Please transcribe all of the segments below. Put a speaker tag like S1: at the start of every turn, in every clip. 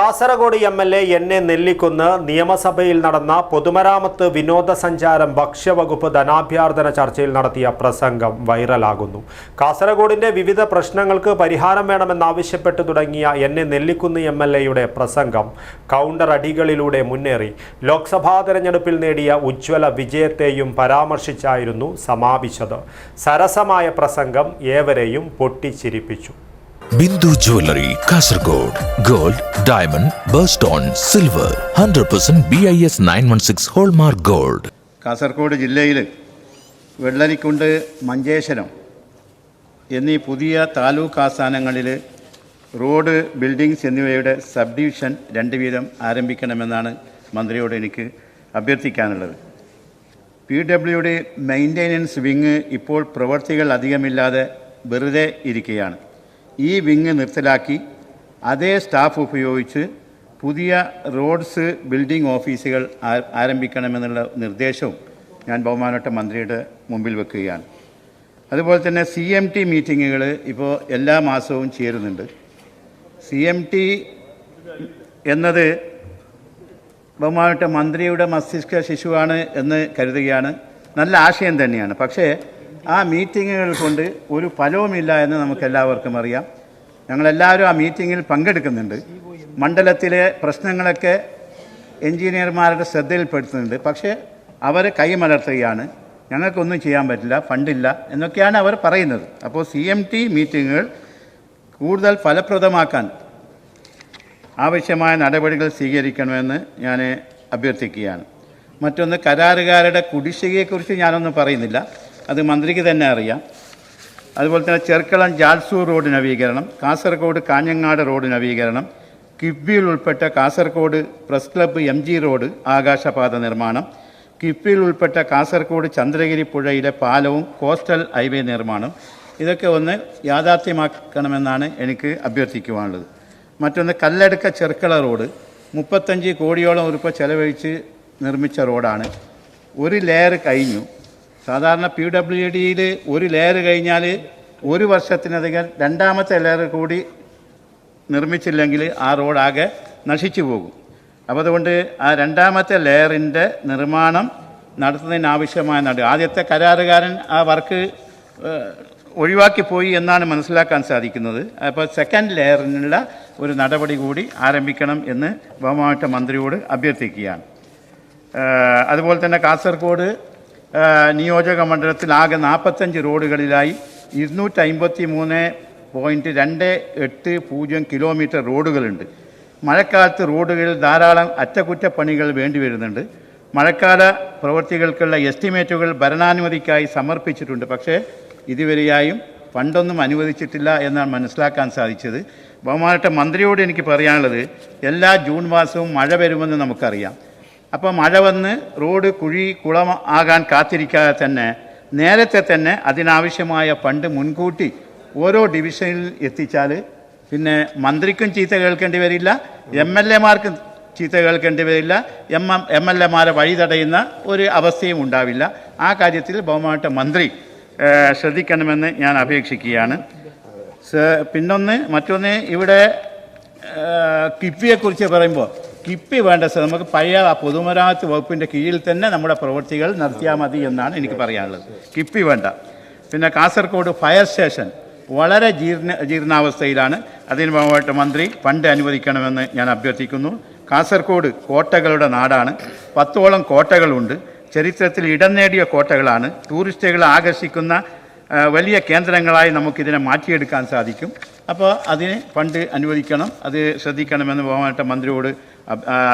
S1: Kasaragod M L A N A Nellikkunnu നിയമസഭയിൽ നടന്ന പൊതുമരാമത്ത് വിനോദസഞ്ചാരം ഭക്ഷ്യവകുപ്പ് ധനാഭ്യർത്ഥന ചർച്ചയിൽ നടത്തിയ പ്രസംഗം വൈറലാകുന്നു. കാസർഗോഡിന്റെ വിവിധ പ്രശ്നങ്ങൾക്ക് പരിഹാരം വേണമെന്നാവശ്യപ്പെട്ട് തുടങ്ങിയ N A Nellikkunnu M L എയുടെ പ്രസംഗം കൗണ്ടർ അടികളിലൂടെ മുന്നേറി. ലോക്സഭാ തെരഞ്ഞെടുപ്പിൽ നേടിയ ഉജ്ജ്വല വിജയത്തെയും പരാമർശിച്ചായിരുന്നു സമാപിച്ചത്. സരസമായ പ്രസംഗം ഏവരെയും പൊട്ടിച്ചിരിപ്പിച്ചു.
S2: Bindu jewellery Kasaragod. Gold diamond birthstone silver. Hundred percent B I S nine one six hallmark gold.
S3: Kasaragod ജില്ലയിൽ വെള്ളരിക്കുണ്ട് മഞ്ചേശ്വരം എന്നീ പുതിയ താലൂക്ക് ആസ്ഥാനങ്ങളിൽ റോഡ് ബിൽഡിങ്സ് എന്നിവയുടെ സബ് ഡിവിഷൻ രണ്ട് വീതം ആരംഭിക്കണമെന്നാണ് മന്ത്രിയോട് എനിക്ക് അഭ്യർത്ഥിക്കാനുള്ളത്. പി ഡബ്ല്യുയുടെ മെയിന്റെനൻസ് വിങ് ഇപ്പോൾ പ്രവർത്തികൾ അധികമില്ലാതെ വെറുതെ ഇരിക്കുകയാണ്. ഈ വിങ് നിർത്തലാക്കി അതേ സ്റ്റാഫ് ഉപയോഗിച്ച് പുതിയ റോഡ്സ് ബിൽഡിംഗ് ഓഫീസുകൾ ആരംഭിക്കണമെന്നുള്ള നിർദ്ദേശവും ഞാൻ ബഹുമാനപ്പെട്ട മന്ത്രിയുടെ മുമ്പിൽ വെക്കുകയാണ്. അതുപോലെ തന്നെ സി എം ടി മീറ്റിങ്ങുകൾ ഇപ്പോൾ എല്ലാ മാസവും ചേരുന്നുണ്ട്. സി എം ടി എന്നത് ബഹുമാനപ്പെട്ട മന്ത്രിയുടെ മസ്തിഷ്ക ശിശുവാണ് എന്ന് കരുതുകയാണ്. നല്ല ആശയം തന്നെയാണ്. പക്ഷേ ആ മീറ്റിങ്ങുകൾ കൊണ്ട് ഒരു ഫലവുമില്ല എന്ന് നമുക്കെല്ലാവർക്കും അറിയാം. ഞങ്ങളെല്ലാവരും ആ മീറ്റിങ്ങിൽ പങ്കെടുക്കുന്നുണ്ട്. മണ്ഡലത്തിലെ പ്രശ്നങ്ങളൊക്കെ എഞ്ചിനീയർമാരുടെ ശ്രദ്ധയിൽപ്പെടുത്തുന്നുണ്ട്. പക്ഷേ അവർ കൈമലർത്തുകയാണ്. ഞങ്ങൾക്കൊന്നും ചെയ്യാൻ പറ്റില്ല ഫണ്ടില്ല എന്നൊക്കെയാണ് അവർ പറയുന്നത്. അപ്പോൾ സി എം ടി മീറ്റിങ്ങുകൾ കൂടുതൽ ഫലപ്രദമാക്കാൻ ആവശ്യമായ നടപടികൾ സ്വീകരിക്കണമെന്ന് ഞാൻ അഭ്യർത്ഥിക്കുകയാണ്. മറ്റൊന്ന് കരാറുകാരുടെ കുടിശ്ശികയെക്കുറിച്ച് ഞാനൊന്നും പറയുന്നില്ല. അത് മന്ത്രിക്ക് തന്നെ അറിയാം. അതുപോലെ തന്നെ ചെർക്കളം ജാൽസൂർ റോഡ് നവീകരണം കാസർഗോഡ് കാഞ്ഞങ്ങാട് റോഡ് നവീകരണം കിഫ്ബിയിൽ ഉൾപ്പെട്ട Kasaragod press club M G road ആകാശപാത നിർമ്മാണം കിഫ്ബിയിൽ ഉൾപ്പെട്ട കാസർഗോഡ് ചന്ദ്രഗിരി പുഴയിലെ പാലവും കോസ്റ്റൽ ഹൈവേ നിർമ്മാണം. ഇതൊക്കെ ഒന്ന് യാഥാർത്ഥ്യമാക്കണമെന്നാണ് എനിക്ക് അഭ്യർത്ഥിക്കുവാനുള്ളത്. മറ്റൊന്ന് കല്ലടുക്ക ചെർക്കള റോഡ്. മുപ്പത്തഞ്ച് കോടിയോളം ഉറുപ്പ ചെലവഴിച്ച് നിർമ്മിച്ച റോഡാണ്. ഒരു ലെയർ കഴിഞ്ഞു. സാധാരണ പി ഡബ്ല്യു ഡിയിൽ ഒരു ലെയർ കഴിഞ്ഞാൽ ഒരു വർഷത്തിനധികം രണ്ടാമത്തെ ലെയർ കൂടി നിർമ്മിച്ചില്ലെങ്കിൽ ആ റോഡാകെ നശിച്ചു പോകും. അപ്പോൾ അതുകൊണ്ട് ആ രണ്ടാമത്തെ ലെയറിന്റെ നിർമ്മാണം നടത്തുന്നതിനാവശ്യമായ നട ആദ്യത്തെ കരാറുകാരൻ ആ വർക്ക് ഒഴിവാക്കിപ്പോയി ഒഴിവാക്കി പോയി എന്നാണ് മനസ്സിലാക്കാൻ സാധിക്കുന്നത്. അപ്പോൾ സെക്കൻഡ് ലെയറിനുള്ള ഒരു നടപടി കൂടി ആരംഭിക്കണം എന്ന് ബഹുമാനപ്പെട്ട മന്ത്രിയോട് അഭ്യർത്ഥിക്കുകയാണ്. അതുപോലെ തന്നെ കാസർഗോഡ് നിയോജക മണ്ഡലത്തിൽ ആകെ നാൽപ്പത്തഞ്ച് റോഡുകളിലായി ഇരുന്നൂറ്റി അമ്പത്തി മൂന്ന് പോയിന്റ് രണ്ട് എട്ട് പൂജ്യം കിലോമീറ്റർ റോഡുകളുണ്ട്. മഴക്കാലത്ത് റോഡുകളിൽ ധാരാളം അറ്റകുറ്റപ്പണികൾ വേണ്ടി വരുന്നുണ്ട്. മഴക്കാല പ്രവൃത്തികൾക്കുള്ള എസ്റ്റിമേറ്റുകൾ ഭരണാനുമതിക്കായി സമർപ്പിച്ചിട്ടുണ്ട്. പക്ഷേ ഇതുവരെയായും ഫണ്ടൊന്നും അനുവദിച്ചിട്ടില്ല എന്നാണ് മനസ്സിലാക്കാൻ സാധിച്ചത്. ബഹുമാനപ്പെട്ട മന്ത്രിയോട് എനിക്ക് പറയാനുള്ളത് എല്ലാ ജൂൺ മാസവും മഴ വരുമെന്ന് നമുക്കറിയാം. അപ്പോൾ മഴ വന്ന് റോഡ് കുഴി കുളം ആകാൻ കാത്തിരിക്കാതെ തന്നെ നേരത്തെ തന്നെ അതിനാവശ്യമായ ഫണ്ട് മുൻകൂട്ടി ഓരോ ഡിവിഷനിൽ എത്തിച്ചാൽ പിന്നെ മന്ത്രിക്കും ചീത്ത കേൾക്കേണ്ടി വരില്ല എം എൽ എമാർക്കും ചീത്ത കേൾക്കേണ്ടി വരില്ല എം എം എൽ എമാരെ വഴി തടയുന്ന ഒരു അവസ്ഥയും ഉണ്ടാവില്ല. ആ കാര്യത്തിൽ ബഹുമാനപ്പെട്ട മന്ത്രി ശ്രദ്ധിക്കണമെന്ന് ഞാൻ അപേക്ഷിക്കുകയാണ്. പിന്നൊന്ന് മറ്റൊന്ന് ഇവിടെ കിഫ്ബിയെക്കുറിച്ച് പറയുമ്പോൾ കിഫ്ബി വേണ്ട നമുക്ക് പഴയ ആ പൊതുമരാമത്ത് വകുപ്പിന്റെ കീഴിൽ തന്നെ നമ്മുടെ പ്രവൃത്തികൾ നടത്തിയാൽ മതി എന്നാണ് എനിക്ക് പറയാനുള്ളത്. കിപ്പി വേണ്ട. പിന്നെ കാസർഗോഡ് ഫയർ സ്റ്റേഷൻ വളരെ ജീർണ ജീർണാവസ്ഥയിലാണ്. അതിന് ഭാഗമായിട്ട് മന്ത്രി ഫണ്ട് അനുവദിക്കണമെന്ന് ഞാൻ അഭ്യർത്ഥിക്കുന്നു. കാസർഗോഡ് കോട്ടകളുടെ നാടാണ്. പത്തോളം കോട്ടകളുണ്ട്. ചരിത്രത്തിൽ ഇടം നേടിയ കോട്ടകളാണ്. ടൂറിസ്റ്റുകളെ ആകർഷിക്കുന്ന വലിയ കേന്ദ്രങ്ങളായി നമുക്കിതിനെ മാറ്റിയെടുക്കാൻ സാധിക്കും. അപ്പോൾ അതിന് ഫണ്ട് അനുവദിക്കണം. അത് ശ്രദ്ധിക്കണമെന്ന് ബഹുമാനപ്പെട്ട മന്ത്രിയോട്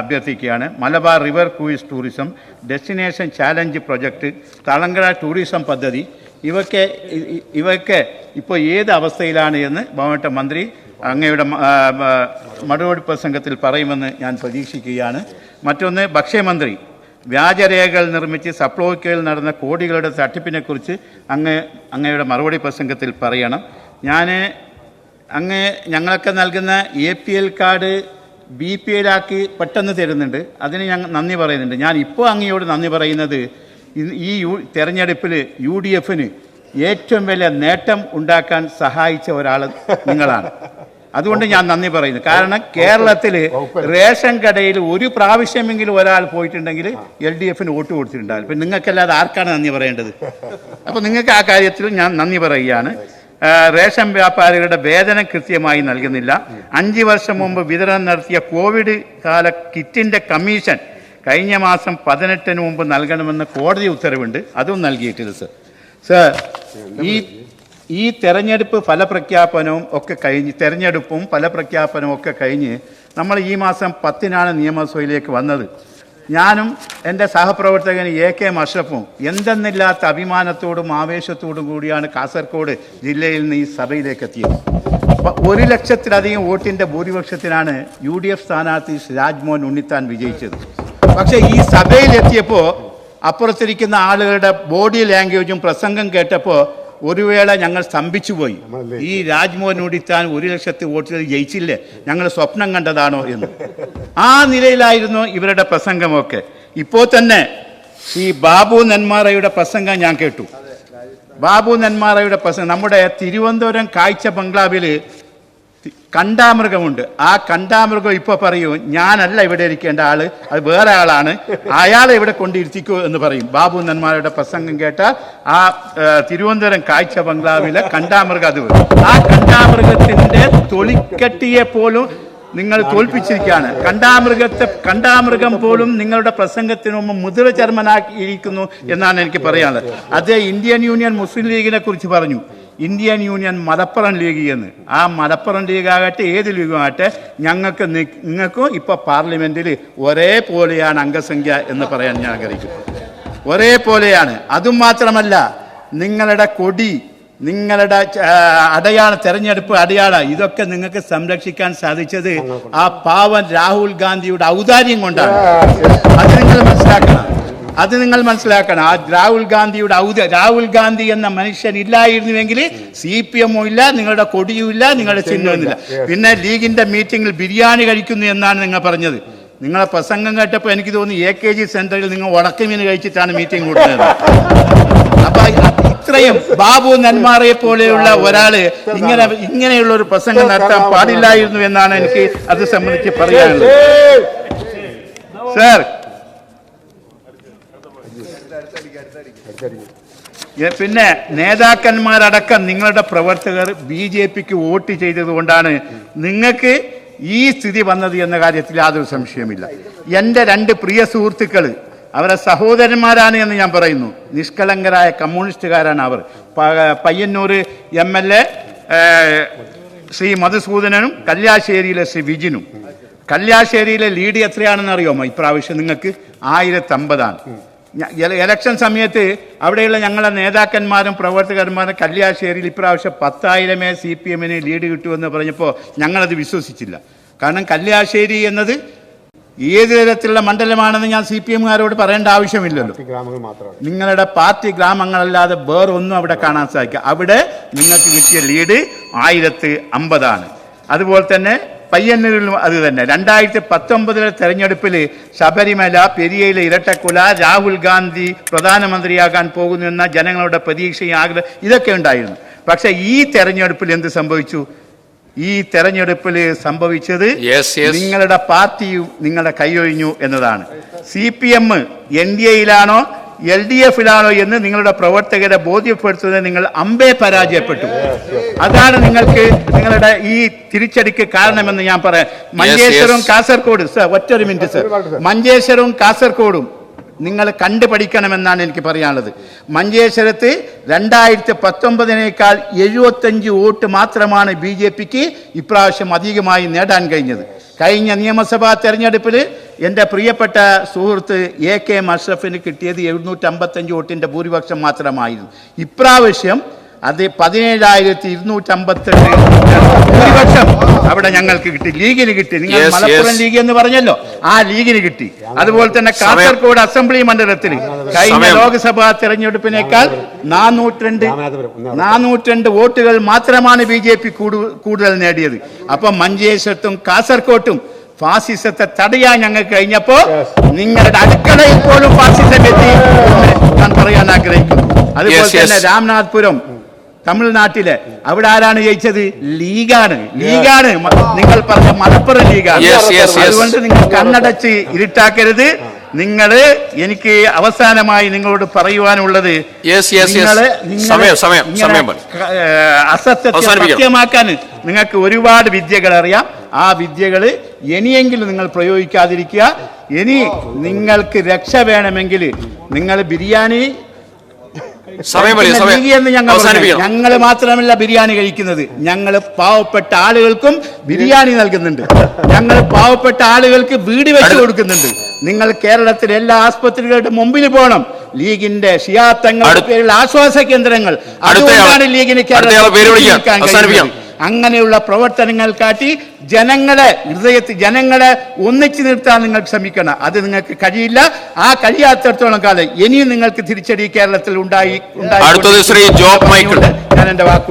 S3: അഭ്യർത്ഥിക്കുകയാണ്. Malabar river cruise tourism destination challenge project Thalangara tourism പദ്ധതി ഇവയ്ക്ക് ഇവയൊക്കെ ഇപ്പോൾ ഏത് അവസ്ഥയിലാണ് എന്ന് ബഹുമാനപ്പെട്ട മന്ത്രി അങ്ങയുടെ മറുപടി പ്രസംഗത്തിൽ പറയുമെന്ന് ഞാൻ പ്രതീക്ഷിക്കുകയാണ്. മറ്റൊന്ന് ഭക്ഷ്യമന്ത്രി വ്യാജരേഖകൾ നിർമ്മിച്ച് സപ്ലോയ്ക്കയിൽ നടന്ന കോടികളുടെ തട്ടിപ്പിനെക്കുറിച്ച് അങ്ങ് അങ്ങയുടെ മറുപടി പ്രസംഗത്തിൽ പറയണം. ഞാൻ അങ്ങ് ഞങ്ങളൊക്കെ നൽകുന്ന A P L card B P എല്ലാക്കി പെട്ടെന്ന് തരുന്നുണ്ട്. അതിന് ഞങ്ങൾ നന്ദി പറയുന്നുണ്ട്. ഞാൻ ഇപ്പോൾ അങ്ങയോട് നന്ദി പറയുന്നത് ഈ യു തെരഞ്ഞെടുപ്പിൽ യു ഡി എഫിന് ഏറ്റവും വലിയ നേട്ടം ഉണ്ടാക്കാൻ സഹായിച്ച ഒരാൾ നിങ്ങളാണ്. അതുകൊണ്ട് ഞാൻ നന്ദി പറയുന്നു. കാരണം കേരളത്തിൽ റേഷൻ കടയിൽ ഒരു പ്രാവശ്യമെങ്കിലും ഒരാൾ പോയിട്ടുണ്ടെങ്കിൽ എൽ ഡി എഫിന് വോട്ട് കൊടുത്തിട്ടുണ്ടാകും ഇപ്പം നിങ്ങൾക്കല്ലാതെ ആർക്കാണ് നന്ദി പറയേണ്ടത്? അപ്പോൾ നിങ്ങൾക്ക് ആ കാര്യത്തിൽ ഞാൻ നന്ദി പറയുകയാണ്. റേഷൻ വ്യാപാരികളുടെ വേതനം കൃത്യമായി നൽകുന്നില്ല. അഞ്ച് വർഷം മുമ്പ് വിതരണം നടത്തിയ കോവിഡ് കാല കിറ്റിന്റെ കമ്മീഷൻ കഴിഞ്ഞ മാസം പതിനെട്ടിന് മുമ്പ് നൽകണമെന്ന് കോടതി ഉത്തരവുണ്ട്. അതും നൽകിയിട്ടില്ല സർ. സർ ഈ ഈ തെരഞ്ഞെടുപ്പ് ഫലപ്രഖ്യാപനവും ഒക്കെ കഴിഞ്ഞ് തെരഞ്ഞെടുപ്പും ഫലപ്രഖ്യാപനവും ഒക്കെ കഴിഞ്ഞ് നമ്മൾ ഈ മാസം പത്തിനാണ് നിയമസഭയിലേക്ക് വന്നത്. ഞാനും എന്റെ സഹപ്രവർത്തകൻ എ കെ മഷഫും എന്തെന്നില്ലാത്ത അഭിമാനത്തോടും ആവേശത്തോടും കൂടിയാണ് കാസർഗോഡ് ജില്ലയിൽ നിന്ന് ഈ സഭയിലേക്ക് എത്തിയത്. അപ്പം ഒരു ലക്ഷത്തിലധികം വോട്ടിന്റെ ഭൂരിപക്ഷത്തിനാണ് യു ഡി എഫ് സ്ഥാനാർത്ഥി രാജ്മോഹൻ ഉണ്ണിത്താൻ വിജയിച്ചത്. പക്ഷേ ഈ സഭയിലെത്തിയപ്പോൾ അപ്പുറത്തിരിക്കുന്ന ആളുകളുടെ ബോഡി ലാംഗ്വേജും പ്രസംഗം കേട്ടപ്പോൾ ഒരു വേള ഞങ്ങൾ സ്തംഭിച്ചു പോയി. ഈ രാജ്മോഹൻ ഉടിത്താൻ ഒരു ലക്ഷത്തി വോട്ടുകൾ ജയിച്ചില്ലേ? ഞങ്ങൾ സ്വപ്നം കണ്ടതാണോ എന്ന്. ആ നിലയിലായിരുന്നു ഇവരുടെ പ്രസംഗമൊക്കെ. ഇപ്പോൾ തന്നെ ഈ ബാബു നെന്മാറയുടെ പ്രസംഗം ഞാൻ കേട്ടു. ബാബു നെന്മാറയുടെ പ്രസംഗം നമ്മുടെ തിരുവനന്തപുരം കാഴ്ച ബംഗ്ലാവിൽ കണ്ടാമൃഗമുണ്ട്. ആ കണ്ടാമൃഗം ഇപ്പൊ പറയൂ ഞാനല്ല ഇവിടെ ഇരിക്കേണ്ട ആൾ അത് വേറെ ആളാണ്. അയാളെ ഇവിടെ കൊണ്ടിരുത്തിക്കൂ എന്ന് പറയും. ബാബു നന്മാരുടെ പ്രസംഗം കേട്ടാൽ ആ തിരുവനന്തപുരം കാഴ്ച ബംഗ്ലാവിലെ കണ്ടാമൃഗം അത് ആ കണ്ടാമൃഗത്തിന്റെ തൊളിക്കട്ടിയെ പോലും നിങ്ങൾ തോൽപ്പിച്ചിരിക്കുകയാണ്. കണ്ടാമൃഗത്തെ കണ്ടാമൃഗം പോലും നിങ്ങളുടെ പ്രസംഗത്തിന് മുമ്പ് മുതിര ചർമ്മനാക്കിയിരിക്കുന്നു എന്നാണ് എനിക്ക് പറയാനുള്ളത്. അത് ഇന്ത്യൻ യൂണിയൻ മുസ്ലിം ലീഗിനെ കുറിച്ച് പറഞ്ഞു. ഇന്ത്യൻ യൂണിയൻ മലപ്പുറം ലീഗ് എന്ന് ആ മലപ്പുറം ലീഗ് ആകട്ടെ ഏത് ലീഗുമാകട്ടെ ഞങ്ങൾക്ക് നിങ്ങൾക്കും ഇപ്പോൾ പാർലമെന്റിൽ ഒരേപോലെയാണ് അംഗസംഖ്യ എന്ന് പറയാൻ ഞാൻ ആഗ്രഹിക്കുന്നു. ഒരേപോലെയാണ്. അതും മാത്രമല്ല നിങ്ങളുടെ കൊടി നിങ്ങളുടെ അടയാള തെരഞ്ഞെടുപ്പ് അടയാള ഇതൊക്കെ നിങ്ങൾക്ക് സംരക്ഷിക്കാൻ സാധിച്ചത് ആ പാവൻ രാഹുൽ ഗാന്ധിയുടെ ഔദാര്യം കൊണ്ടാണ്. അത് നിങ്ങൾ മനസ്സിലാക്കണം. അത് നിങ്ങൾ മനസ്സിലാക്കണം. ആ രാഹുൽ ഗാന്ധിയുടെ ഔദ്യ രാഹുൽ ഗാന്ധി എന്ന മനുഷ്യൻ ഇല്ലായിരുന്നുവെങ്കിൽ സി പി എമ്മോ ഇല്ല നിങ്ങളുടെ കൊടിയും ഇല്ല നിങ്ങളുടെ ചിഹ്നവും ഇല്ല. പിന്നെ ലീഗിന്റെ മീറ്റിംഗിൽ ബിരിയാണി കഴിക്കുന്നു എന്നാണ് നിങ്ങൾ പറഞ്ഞത്. നിങ്ങളെ പ്രസംഗം കേട്ടപ്പോൾ എനിക്ക് തോന്നി എ കെ ജി സെന്ററിൽ നിങ്ങൾ ഉടക്കമീൻ കഴിച്ചിട്ടാണ് മീറ്റിംഗ് കൂടുന്നത്. അപ്പൊ ഇത്രയും ബാബു നന്മാറയെ പോലെയുള്ള ഒരാൾ ഇങ്ങനെ ഇങ്ങനെയുള്ള ഒരു പ്രസംഗം നടത്താൻ പാടില്ലായിരുന്നു എന്നാണ് എനിക്ക് അത് സംബന്ധിച്ച് പറയാനുള്ളത്. സാർ പിന്നെ നേതാക്കന്മാരടക്കം നിങ്ങളുടെ പ്രവർത്തകർ ബി ജെ പിക്ക് വോട്ട് ചെയ്തതുകൊണ്ടാണ് നിങ്ങൾക്ക് ഈ സ്ഥിതി വന്നത് എന്ന കാര്യത്തിൽ യാതൊരു സംശയമില്ല എന്റെ രണ്ട് പ്രിയ സുഹൃത്തുക്കൾ അവരെ സഹോദരന്മാരാണ് എന്ന് ഞാൻ പറയുന്നു. നിഷ്കളങ്കരായ കമ്മ്യൂണിസ്റ്റുകാരാണ് അവർ. Payyanur M L A Shri മധുസൂദനനും കല്യാശ്ശേരിയിലെ ശ്രീ വിജിനും. കല്യാശ്ശേരിയിലെ ലീഡ് എത്രയാണെന്ന് അറിയാമോ? ഇപ്രാവശ്യം നിങ്ങൾക്ക് ആയിരത്തമ്പതാണ്. ഇലക്ഷൻ സമയത്ത് അവിടെയുള്ള ഞങ്ങളുടെ നേതാക്കന്മാരും പ്രവർത്തകന്മാരും കല്യാശ്ശേരിയിൽ ഇപ്രാവശ്യം പത്തായിരമേ സി പി എമ്മിന് ലീഡ് കിട്ടുമെന്ന് പറഞ്ഞപ്പോൾ ഞങ്ങളത് വിശ്വസിച്ചില്ല. കാരണം കല്യാശ്ശേരി എന്നത് ഏത് തരത്തിലുള്ള മണ്ഡലമാണെന്ന് ഞാൻ സി പി എമ്മുകാരോട് പറയേണ്ട ആവശ്യമില്ലല്ലോ. നിങ്ങളുടെ പാർട്ടി ഗ്രാമങ്ങളല്ലാതെ വേറൊന്നും അവിടെ കാണാൻ സാധിക്കുക അവിടെ നിങ്ങൾക്ക് കിട്ടിയ ലീഡ് ആയിരത്തി അമ്പതാണ്. അതുപോലെ തന്നെ പയ്യന്നൂരിലും അത് തന്നെ. രണ്ടായിരത്തി പത്തൊമ്പതിലെ തെരഞ്ഞെടുപ്പിൽ ശബരിമല പെരിയയിലെ ഇരട്ടക്കുല രാഹുൽ ഗാന്ധി പ്രധാനമന്ത്രിയാകാൻ പോകുന്നു എന്ന ജനങ്ങളുടെ പ്രതീക്ഷയും ആഗ്രഹം ഇതൊക്കെ ഉണ്ടായിരുന്നു. പക്ഷെ ഈ തെരഞ്ഞെടുപ്പിൽ എന്ത് സംഭവിച്ചു? ഈ തെരഞ്ഞെടുപ്പിൽ സംഭവിച്ചത്. നിങ്ങളുടെ പാർട്ടിയും നിങ്ങളുടെ കൈയൊഴിഞ്ഞു എന്നതാണ്. C P M N D എയിലാണോ L D എഫിലാണോ എന്ന് നിങ്ങളുടെ പ്രവർത്തകരെ ബോധ്യപ്പെടുത്തുന്നത് നിങ്ങൾ അമ്പേ പരാജയപ്പെട്ടു. അതാണ് നിങ്ങൾക്ക് നിങ്ങളുടെ ഈ തിരിച്ചടിക്ക് കാരണമെന്ന് ഞാൻ പറയാം. മഞ്ചേശ്വരവും കാസർകോടും സർ ഒറ്റ ഒരു മിനിറ്റ് സർ. മഞ്ചേശ്വരവും കാസർഗോഡും നിങ്ങൾ കണ്ടുപഠിക്കണമെന്നാണ് എനിക്ക് പറയാനുള്ളത്. മഞ്ചേശ്വരത്ത് രണ്ടായിരത്തി പത്തൊമ്പതിനേക്കാൾ എഴുപത്തഞ്ച് വോട്ട് മാത്രമാണ് ബി ജെ പിക്ക് ഇപ്രാവശ്യം അധികമായി നേടാൻ കഴിഞ്ഞത്. കഴിഞ്ഞ നിയമസഭാ തെരഞ്ഞെടുപ്പിൽ എന്റെ പ്രിയപ്പെട്ട സുഹൃത്ത് എ കെ മഷ്റഫിന് കിട്ടിയത് എഴുന്നൂറ്റമ്പത്തഞ്ച് വോട്ടിന്റെ ഭൂരിപക്ഷം മാത്രമായിരുന്നു. ഇപ്രാവശ്യം അത് പതിനേഴായിരത്തി ഇരുന്നൂറ്റമ്പത്തെട്ട് ഭൂരിപക്ഷം അവിടെ ഞങ്ങൾക്ക് കിട്ടി. ലീഗിന് കിട്ടി. നിങ്ങൾ മലപ്പുറം ലീഗ് എന്ന് പറഞ്ഞല്ലോ. ആ ലീഗിന് കിട്ടി. അതുപോലെ തന്നെ കാസർഗോഡ് അസംബ്ലി മണ്ഡലത്തിൽ കഴിഞ്ഞ. ലോക്സഭാ തെരഞ്ഞെടുപ്പിനേക്കാൾ നാനൂറ്റിരണ്ട് നാനൂറ്റിരണ്ട് വോട്ടുകൾ മാത്രമാണ് ബി ജെ പി കൂടുതൽ നേടിയത്. അപ്പൊ മഞ്ചേശ്വരത്തും കാസർകോട്ടും ഫാസിസത്തെ തടയാൻ ഞങ്ങൾ കഴിഞ്ഞപ്പോ നിങ്ങളുടെ അടുക്കളയിൽ പോലും ഫാസിസം എത്തി ഞാൻ പറയാൻ ആഗ്രഹിക്കുന്നു. അതുപോലെ
S4: തന്നെ രാംനാഥ്
S3: തന്നെ രാംനാഥ്പുരം തമിഴ്നാട്ടിലെ അവിടെ ആരാണ് ജയിച്ചത്? ലീഗാണ്. ലീഗാണ്. നിങ്ങൾ പറഞ്ഞ മലപ്പുറം ലീഗാണ്. അതുകൊണ്ട് നിങ്ങൾ കണ്ണടച്ച് ഇരുട്ടാക്കരുത്. നിങ്ങൾ എനിക്ക് അവസാനമായി നിങ്ങളോട് പറയുവാനുള്ളത് അസത്യത്തെ സത്യമാക്കാൻ നിങ്ങൾക്ക് ഒരുപാട് വിദ്യകൾ അറിയാം. ആ വിദ്യകൾ ഇനിയെങ്കിലും നിങ്ങൾ പ്രയോഗിക്കാതിരിക്കുക. ഇനി നിങ്ങൾക്ക് രക്ഷ വേണമെങ്കിൽ നിങ്ങൾ ബിരിയാണി എന്ന് ഞങ്ങൾ മാത്രമല്ല ബിരിയാണി കഴിക്കുന്നത്. ഞങ്ങൾ പാവപ്പെട്ട ആളുകൾക്കും ബിരിയാണി നൽകുന്നുണ്ട്. ഞങ്ങൾ പാവപ്പെട്ട ആളുകൾക്ക് വീട് വെച്ച് കൊടുക്കുന്നുണ്ട്. നിങ്ങൾ കേരളത്തിലെ എല്ലാ ആസ്പത്രികളുടെ മുമ്പിൽ പോകണം. ലീഗിന്റെ ഷിയാത്തങ്ങളുടെ പേരിൽ ആശ്വാസ കേന്ദ്രങ്ങൾ. അതുകൊണ്ടാണ് ലീഗിന്
S5: അടുത്തയാളെ
S3: അങ്ങനെയുള്ള പ്രവർത്തനങ്ങൾ കാട്ടി ജനങ്ങളെ ഹൃദയത്തിൽ ജനങ്ങളെ ഒന്നിച്ചു നിർത്താൻ നിങ്ങൾ ശ്രമിക്കണം. അത് നിങ്ങൾക്ക് കഴിയില്ല. ആ കഴിയാത്തടത്തോളം കാലം ഇനിയും നിങ്ങൾക്ക് തിരിച്ചടി കേരളത്തിൽ ഉണ്ടായി ഉണ്ടായി. ഞാൻ എന്റെ വാക്ക്